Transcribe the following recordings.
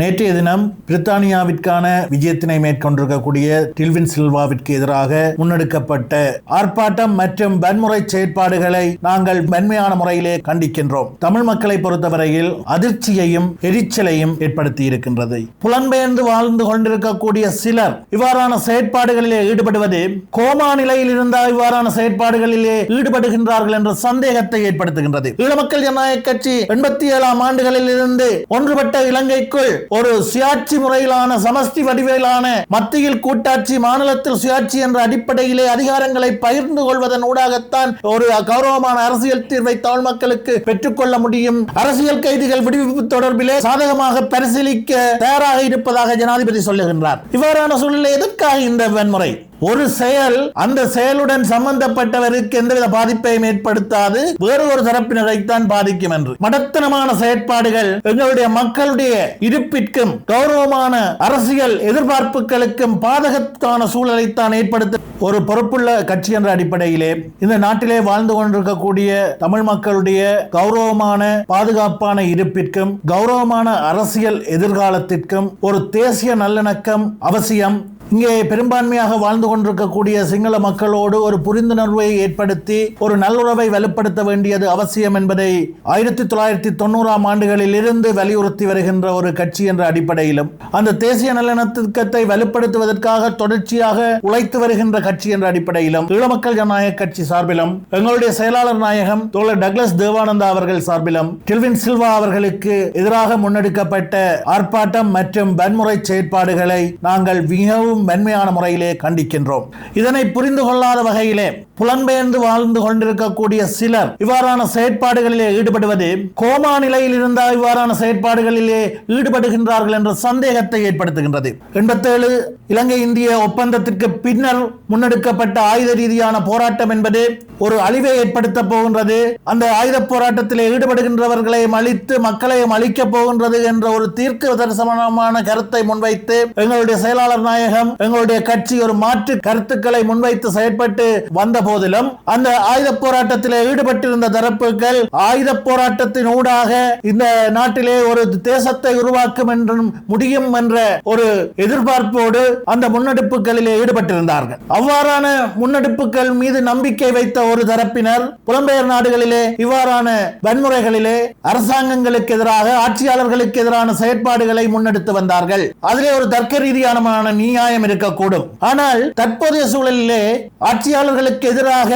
நேற்றைய தினம் பிரித்தானியாவிற்கான விஜயத்தினை மேற்கொண்டிருக்கக்கூடிய டில்வின் சில்வாவிற்கு எதிராக முன்னெடுக்கப்பட்ட ஆர்ப்பாட்டம் மற்றும் வன்முறை செயற்பாடுகளை நாங்கள் மென்மையான முறையிலே கண்டிக்கின்றோம். தமிழ் மக்களை பொறுத்தவரையில் அதிர்ச்சியையும் எரிச்சலையும் ஏற்படுத்தி இருக்கின்றது. புலம்பெயர்ந்து வாழ்ந்து கொண்டிருக்கக்கூடிய சிலர் இவ்வாறான செயற்பாடுகளிலே ஈடுபடுவது கோமா நிலையில் இருந்தால் இவ்வாறான செயற்பாடுகளிலே ஈடுபடுகின்றார்கள் என்ற சந்தேகத்தை ஏற்படுத்துகின்றது. ஈழமக்கள் ஜனநாயக கட்சி எண்பத்தி ஏழாம் ஆண்டுகளில் இருந்து ஒன்றுபட்ட இலங்கைக்குள் ஒரு சுயாட்சி முறையிலான சமஸ்தி வடிவிலான மத்தியில் கூட்டாட்சி மாநிலத்தில் சுயாட்சி என்ற அடிப்படையிலே அதிகாரங்களை பகிர்ந்து கொள்வதன் ஊடாகத்தான் ஒரு கௌரவமான அரசியல் தீர்வை தமிழ் மக்களுக்கு பெற்றுக்கொள்ள முடியும். அரசியல் கைதிகள் விடுவிப்பு தொடர்பிலே சாதகமாக பரிசீலிக்க தயாராக இருப்பதாக ஜனாதிபதி சொல்லுகின்றார். இவ்வாறான சூழ்நிலை எதற்காக இந்த வன்முறை? ஒரு செயல் அந்த செயலுடன் சம்பந்தப்பட்டவருக்கு எந்தவித பாதிப்பையும் ஏற்படுத்தாது. வேறு ஒரு தரப்பினரைத்தான் பாதிக்கும் என்று. மடத்தனமான செயற்பாடுகள் எங்களுடைய மக்களுடைய இருப்பிற்கும் கௌரவமான அரசியல் எதிர்பார்ப்புகளுக்கும் பாதகத்தான சூழலைத்தான் ஏற்படுத்த ஒரு பொறுப்புள்ள கட்சி என்ற அடிப்படையிலே இந்த நாட்டிலே வாழ்ந்து கொண்டிருக்கக்கூடிய தமிழ் மக்களுடைய கௌரவமான பாதுகாப்பான இருப்பிற்கும் கௌரவமான அரசியல் எதிர்காலத்திற்கும் ஒரு தேசிய நல்லிணக்கம் அவசியம். இங்கே பெரும்பான்மையாக வாழ்ந்து கொண்டிருக்கக்கூடிய சிங்கள மக்களோடு ஒரு புரிந்துணர்வை ஏற்படுத்தி ஒரு நல்லுறவை வலுப்படுத்த வேண்டியது அவசியம் என்பதை ஆயிரத்தி தொள்ளாயிரத்தி தொண்ணூறாம் ஆண்டுகளில் இருந்து வலியுறுத்தி வருகின்ற ஒரு கட்சி என்ற அடிப்படையிலும் அந்த தேசிய நல்லிணக்கத்தை வலுப்படுத்துவதற்காக தொடர்ச்சியாக உழைத்து வருகின்ற கட்சி என்ற அடிப்படையிலும் ஈழமக்கள் ஜனநாயக கட்சி சார்பிலும் எங்களுடைய செயலாளர் நாயகம் தோழர் டக்ளஸ் தேவானந்தா அவர்கள் சார்பிலும் கில்வின் சில்வா அவர்களுக்கு எதிராக முன்னெடுக்கப்பட்ட ஆர்ப்பாட்டம் மற்றும் வன்முறை செயற்பாடுகளை நாங்கள் மிகவும் மென்மையான முறையிலே கண்டிக்கின்றோம். இதனை புரிந்து கொள்ளாத வகையிலே புலம்பெயர்ந்து வாழ்ந்து கொண்டிருக்கக்கூடிய சிலர் இவ்வாறான செயற்பாடுகளிலே ஈடுபடுவது கோமா நிலையில் இருந்தால் இவ்வாறான செயற்பாடுகளிலே ஈடுபடுகின்றார்கள் என்ற சந்தேகத்தை ஏற்படுத்துகின்றது. எண்பத்தேழு இலங்கை இந்திய ஒப்பந்தத்திற்கு பின்னர் முன்னெடுக்கப்பட்ட ஆயுத ரீதியான போராட்டம் என்பது ஒரு அழிவை ஏற்படுத்த போகின்றது. அந்த ஆயுத போராட்டத்தில் ஈடுபடுகின்றவர்களை அழித்து மக்களையும் அழிக்கப் போகின்றது என்ற ஒரு தீர்க்க தரிசனமான கருத்தை முன்வைத்து எங்களுடைய செயலாளர் நாயகம் எங்களுடைய கட்சி ஒரு மாற்று கருத்துக்களை முன்வைத்து செயற்பட்டு வந்த போதிலும் அந்த ஆயுத போராட்டத்தில் ஈடுபட்டிருந்த தரப்புகள் ஆயுத போராட்டத்தின் ஊடாக இந்த நாட்டிலே ஒரு தேசத்தை உருவாக்கும் என்றும் முடியும் என்ற ஒரு எதிர்பார்ப்போடு அந்த முன்னெடுப்புகளிலே ஈடுபட்டிருந்தார்கள். அவ்வாறான முன்னெடுப்புகள் மீது நம்பிக்கை வைத்த ஒரு தரப்பினர் புலம்பெயர் நாடுகளிலே இவ்வாறான வன்முறைகளிலே அரசாங்கங்களுக்கு எதிராக ஆட்சியாளர்களுக்கு எதிரான செயற்பாடுகளை முன்னெடுத்து வந்தார்கள். அதிலே ஒரு தர்க்க ரீதியான நியாயம் இருக்கக்கூடும். ஆனால் தற்போதைய சூழலிலே ஆட்சியாளர்களுக்கு எதிராக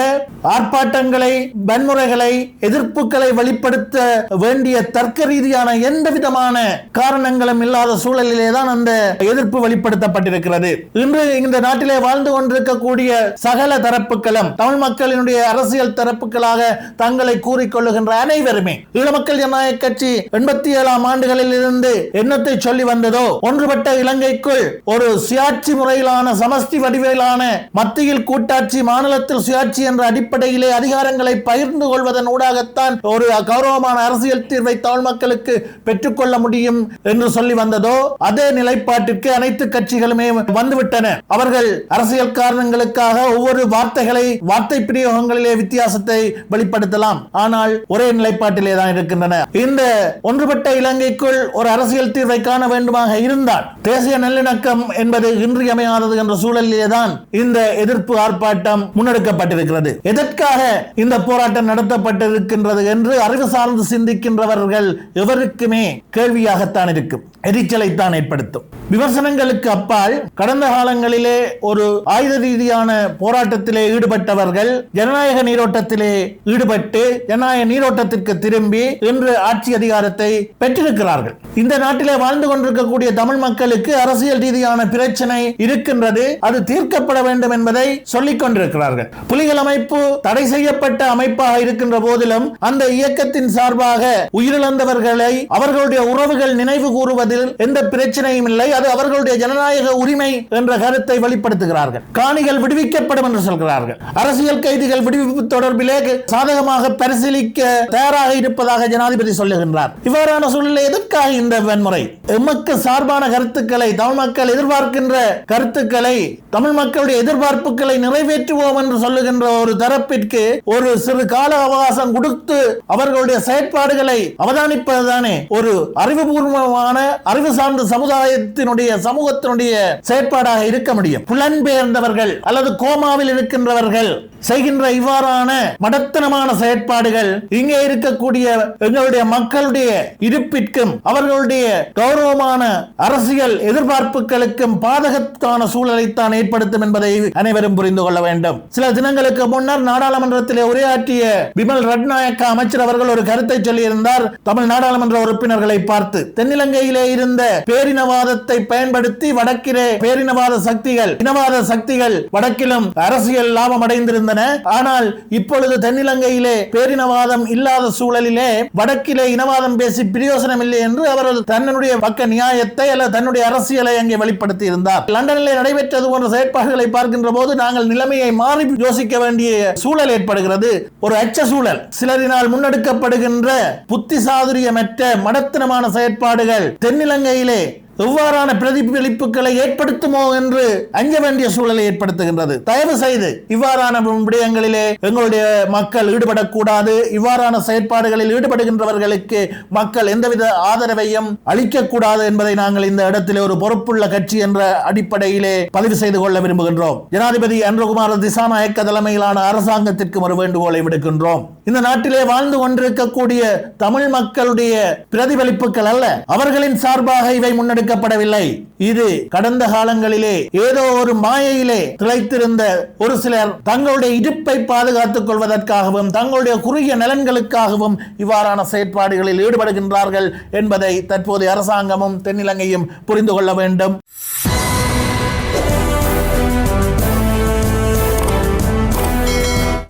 ஆர்ப்பாட்டங்களை வன்முறைகளை எதிர்ப்புகளை வெளிப்படுத்த வேண்டிய தர்க்க ரீதியான எந்த விதமான காரணங்களும் இல்லாத சூழலிலே தான் அந்த எதிர்ப்பு வெளிப்படுத்தப்பட்டிருக்கிறது. இன்று இந்த நாட்டிலே வாழ்ந்து கொண்டிருக்கக்கூடிய சகல தரப்புகளும் தமிழ் மக்களினுடைய அரசியல் தரப்புகளாக தங்களை கூறிக்கொள்ளுகின்ற அனைவருமே ஈழமக்கள் ஜனநாயக கட்சி எண்பத்தி ஏழாம் ஆண்டுகளில் இருந்து என்னத்தை சொல்லி வந்ததோ ஒன்றுபட்ட இலங்கைக்குள் ஒரு சுயாட்சி சுயாட்சி முறையிலான சமஸ்தி வடிவிலான மத்தியில் கூட்டாட்சி மாநிலத்தில் சுயாட்சி என்ற அடிப்படையிலே அதிகாரங்களை பகிர்ந்து கொள்வதன் ஊடாகத்தான் ஒரு கௌரவமான அரசியல் தீர்வை தமிழ் மக்களுக்கு பெற்றுக்கொள்ள முடியும் என்று சொல்லி வந்ததோ அதே நிலைப்பாட்டிற்கு அனைத்து கட்சிகளுமே வந்துவிட்டன. அவர்கள் அரசியல் காரணங்களுக்காக ஒவ்வொரு வார்த்தைகளை வார்த்தை பிரயோகங்களிலே வித்தியாசத்தை வெளிப்படுத்தலாம். ஆனால் ஒரே நிலைப்பாட்டிலே தான் இருக்கின்றன. இந்த ஒன்றுபட்ட இலங்கைக்குள் ஒரு அரசியல் தீர்வை காண வேண்டுமாக இருந்தால் தேசிய நல்லிணக்கம் என்பது இன்று இன்றியமையாதது என்ற சூழலிலே தான் இந்த எதிர்ப்பு ஆர்ப்பாட்டம் முன்னெடுக்கப்பட்டிருக்கிறது. எதற்காக இந்த போராட்டம் நடத்தப்பட்டிருக்கின்றது என்று அறிவு சார்ந்து சிந்திக்கின்றவர்கள் எவருக்குமே கேள்வியாகத்தான் இருக்கும். எரிச்சலைத்தான் ஏற்படுத்தும். விமர்சனங்களுக்கு அப்பால் கடந்த காலங்களிலே ஒரு ஆயுத ரீதியான போராட்டத்திலே ஈடுபட்டவர்கள் ஜனநாயக நீரோட்டத்திலே ஈடுபட்டு ஜனநாயக நீரோட்டத்திற்கு திரும்பி இன்று ஆட்சி அதிகாரத்தை பெற்றிருக்கிறார்கள். இந்த நாட்டிலே வாழ்ந்து கொண்டிருக்கக்கூடிய தமிழ் மக்களுக்கு அரசியல் ரீதியான பிரச்சனை இருக்கின்றது அது தீர்க்கப்பட வேண்டும் என்பதை சொல்லிக் கொண்டிருக்கிறார்கள். புலிகள் அமைப்பு தடை செய்யப்பட்ட அமைப்பாக இருக்கின்ற போதிலும் அந்த இயக்கத்தின் சார்பாக உயிரிழந்தவர்களை அவர்களுடைய உறவுகள் நினைவு கூறுவதில் எந்த பிரச்சனையும் இல்லை. அது அவர்களுடைய ஜனநாயக உரிமை என்ற கருத்தை வெளிப்படுத்துகிறார்கள். காணிகள் விடுவிக்கப்படும் என்று சொல்கிறார்கள். அரசியல் கைதிகள் விடுவிப்பு தொடர்பிலே சாதகமாக பரிசீலிக்க தயாராக இருப்பதாக ஜனாதிபதி சொல்லுகின்றார். இவ்வாறான சூழ்நிலை எதற்காக இந்த வன்முறை? எமக்கு சார்பான கருத்துக்களை தமிழ் மக்கள் எதிர்பார்க்கின்ற கருத்துக்களை தமிழ் மக்களுடைய எதிர்பார்ப்புகளை நிறைவேற்றுவோம் என்று சொல்லுகின்ற ஒரு தரப்பிற்கு ஒரு சிறு கால அவகாசம் கொடுத்து அவர்களுடைய செயற்பாடுகளை அவதானிப்பதுதானே ஒரு அறிவுபூர்வமான அறிவு சார்ந்த சமுதாயத்தினுடைய சமூகத்தினுடைய செயற்பாடாக இருக்க முடியும். புலன்பெயர்ந்தவர்கள் அல்லது கோமாவில் இருக்கின்றவர்கள் செய்கின்ற இவ்வாறான மடத்தனமான செயற்பாடுகள் இங்கே இருக்கக்கூடிய எங்களுடைய மக்களுடைய இருப்பிற்கும் அவர்களுடைய கௌரவமான அரசியல் எதிர்பார்ப்புகளுக்கும் பாதகத்தான சூழலைத்தான் ஏற்படுத்தும் என்பதை அனைவரும் புரிந்து கொள்ள வேண்டும். சில தினங்களுக்கு முன்னர் நாடாளுமன்றத்திலே உரையாற்றிய பிமல் ரட்நாயக்க அமைச்சர் அவர்கள் ஒரு கருத்தை சொல்லியிருந்தார். தமிழ் நாடாளுமன்ற உறுப்பினர்களை பார்த்து தென்னிலங்கையிலே இருந்த பேரினவாதத்தை பயன்படுத்தி வடக்கிலே பேரினவாத சக்திகள் இனவாத சக்திகள் வடக்கிலும் அரசியல் லாபம் அடைந்திருந்த இருந்தன ஆனால் இப்பொழுது தென்னிலங்கையிலே பேரினவாதம் இல்லாத சூழலிலே வடக்கிலே இனவாதம் பேசி பிரயோசனம் இல்லை என்று அவர் தன்னுடைய பக்க நியாயத்தை அல்ல தன்னுடைய அரசியலை அங்கே வெளிப்படுத்தி இருந்தார் லண்டனிலே நடைபெற்றது போன்ற செயற்பாடுகளை பார்க்கின்ற போது நாங்கள் நிலைமையை மாறி யோசிக்க வேண்டிய சூழல் ஏற்படுகிறது. ஒரு அச்ச சூழல். சிலரினால் முன்னெடுக்கப்படுகின்ற புத்தி சாதுரியமற்ற மடத்தனமான செயற்பாடுகள் தென்னிலங்கையிலே எவ்வாறான பிரதிபலிப்புகளை ஏற்படுத்துமோ என்று அஞ்ச வேண்டிய சூழலை ஏற்படுத்துகின்றது. தயவு செய்து இவ்வாறான விடயங்களிலே எங்களுடைய மக்கள் ஈடுபடக்கூடாது. இவ்வாறான செயற்பாடுகளில் ஈடுபடுகின்றவர்களுக்கு மக்கள் எந்தவித ஆதரவையும் அளிக்கக்கூடாது என்பதை நாங்கள் இந்த இடத்திலே ஒரு பொறுப்புள்ள கட்சி என்ற அடிப்படையிலே பதிவு செய்து கொள்ள விரும்புகின்றோம். ஜனாதிபதி அன்றகுமார திசாநாயக்க தலைமையிலான அரசாங்கத்திற்கும் ஒரு வேண்டுகோளை விடுக்கின்றோம். இந்த நாட்டிலே வாழ்ந்து கொண்டிருக்கக்கூடிய தமிழ் மக்களுடைய பிரதிபலிப்புகள் அல்ல அவர்களின் சார்பாக இவை முன்னெடுக்கப்படவில்லை இது கடந்த காலங்களிலே ஏதோ ஒரு மாயையிலே திளைத்திருந்த ஒரு சிலர் தங்களுடைய இருப்பை பாதுகாத்துக் கொள்வதற்காகவும் தங்களுடைய குறுகிய நலன்களுக்காகவும் இவ்வாறான செயற்பாடுகளில் ஈடுபடுகின்றார்கள் என்பதை தற்போதைய அரசாங்கமும் தென்னிலங்கையும் புரிந்து கொள்ள வேண்டும்.